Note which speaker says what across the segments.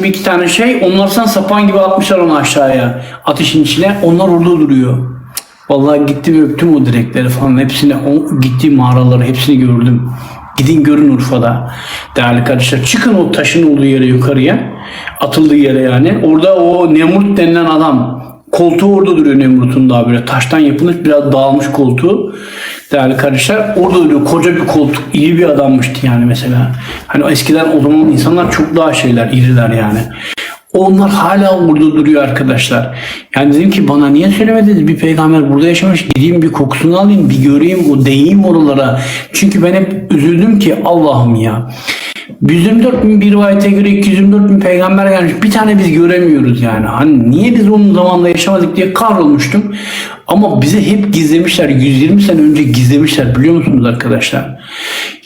Speaker 1: gibi iki tane şey. Onlar sen sapan gibi atmışlar onu aşağıya. Ateşin içine. Onlar orada duruyor. Vallahi gittim öptüm o direkleri falan. Hepsini, o gittiğim mağaraları hepsini gördüm. Gidin görün Urfa'da. Değerli kardeşler çıkın o taşın olduğu yere yukarıya. Atıldığı yere yani. Orada o Nemrut denilen adam koltuğu orada duruyor Nemrut'un daha böyle taştan yapılmış biraz dağılmış koltuğu. Değerli kardeşler orada duruyor koca bir koltuk iyi bir adammıştı yani mesela. Hani eskiden o zaman insanlar çok daha şeyler iriler yani. Onlar hala orada duruyor arkadaşlar. Yani dedim ki bana niye söylemediniz bir peygamber burada yaşamış gideyim bir kokusunu alayım bir göreyim o değeyim oralara. Çünkü ben hep üzüldüm ki Allah'ım ya. 124 bin bir rivayete göre 224 bin peygamber gelmiş. Bir tane biz göremiyoruz yani. Hani niye biz onun zamanında yaşamadık diye kahrolmuştum. Ama bize hep gizlemişler. 120 sene önce gizlemişler biliyor musunuz arkadaşlar?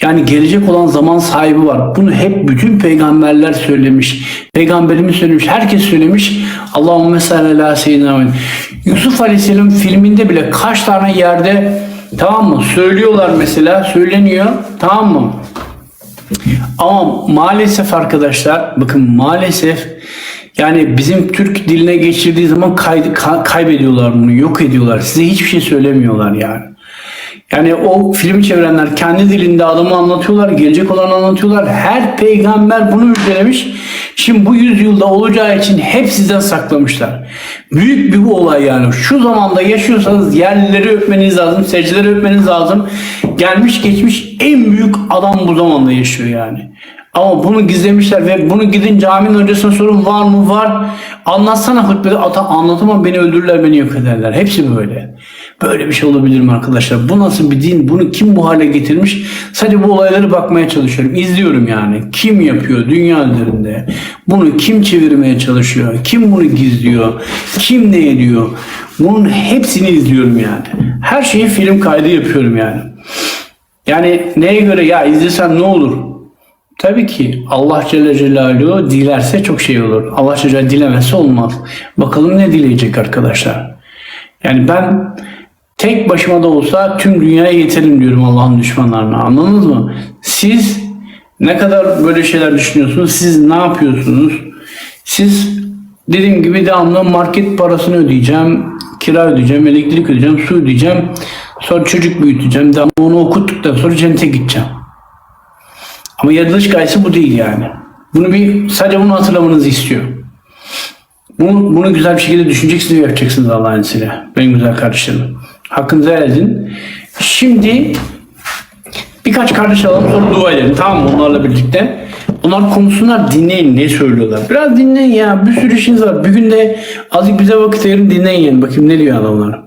Speaker 1: Yani gelecek olan zaman sahibi var. Bunu hep bütün peygamberler söylemiş. Peygamberimiz söylemiş. Herkes söylemiş. Allahümme salli ala seyyidina. Yusuf Aleyhisselam filminde bile kaç tane yerde tamam mı? Söylüyorlar mesela. Söyleniyor. Tamam mı? Ama maalesef arkadaşlar bakın maalesef yani bizim Türk diline geçirdiği zaman kay, ka- kaybediyorlar bunu, yok ediyorlar. Size hiçbir şey söylemiyorlar yani. Yani o filmi çevirenler kendi dilinde adamı anlatıyorlar, gelecek olanı anlatıyorlar. Her peygamber bunu müjdelemiş. Şimdi bu yüzyılda olacağı için hep sizden saklamışlar. Büyük bir bu olay yani. Şu zamanda yaşıyorsanız yerlileri öpmeniz lazım, secdeleri öpmeniz lazım. Gelmiş geçmiş en büyük adam bu zamanda yaşıyor yani. Ama bunu gizlemişler ve bunu gidin caminin öncesine sorun var mı var. Anlatsana hutbede ata anlatamam beni öldürürler beni yok ederler. Hepsi böyle. Böyle bir şey olabilir mi arkadaşlar? Bu nasıl bir din? Bunu kim bu hale getirmiş? Sadece bu olayları bakmaya çalışıyorum. İzliyorum yani. Kim yapıyor dünya üzerinde? Bunu kim çevirmeye çalışıyor? Kim bunu gizliyor? Kim ne ediyor? Bunun hepsini izliyorum yani. Her şeyi film kaydı yapıyorum yani. Yani neye göre ya izlesen ne olur? Tabii ki Allah Celle Celaluhu dilerse çok şey olur. Allah Celle dilemezse olmaz. Bakalım ne dileyecek arkadaşlar. Yani ben tek başıma da olsa tüm dünyaya yeterim diyorum Allah'ın düşmanlarına. Anladınız mı? Siz ne kadar böyle şeyler düşünüyorsunuz? Siz ne yapıyorsunuz? Siz dediğim gibi devamlı market parasını ödeyeceğim, kira ödeyeceğim, elektrik ödeyeceğim, su ödeyeceğim. Sonra çocuk büyüteceğim. Devamlı onu okuttuktan sonra cennete gideceğim. Ama yaratılış gayesi bu değil yani. Bunu bir sadece bunu hatırlamanızı istiyor. Bunu, bunu güzel bir şekilde düşüneceksiniz ve yapacaksınız Allah'ın izniyle. Benim güzel kardeşlerim. Hakkınızı helal edin. Şimdi birkaç kardeş alalım sonra dua edelim. Tamam mı onlarla birlikte? Onlar konuşsunlar dinleyin ne söylüyorlar. Biraz dinleyin ya bir sürü işiniz var. Bir gün de azıcık bize vakit ayırın dinleyin. Bakayım ne diyor adamlar.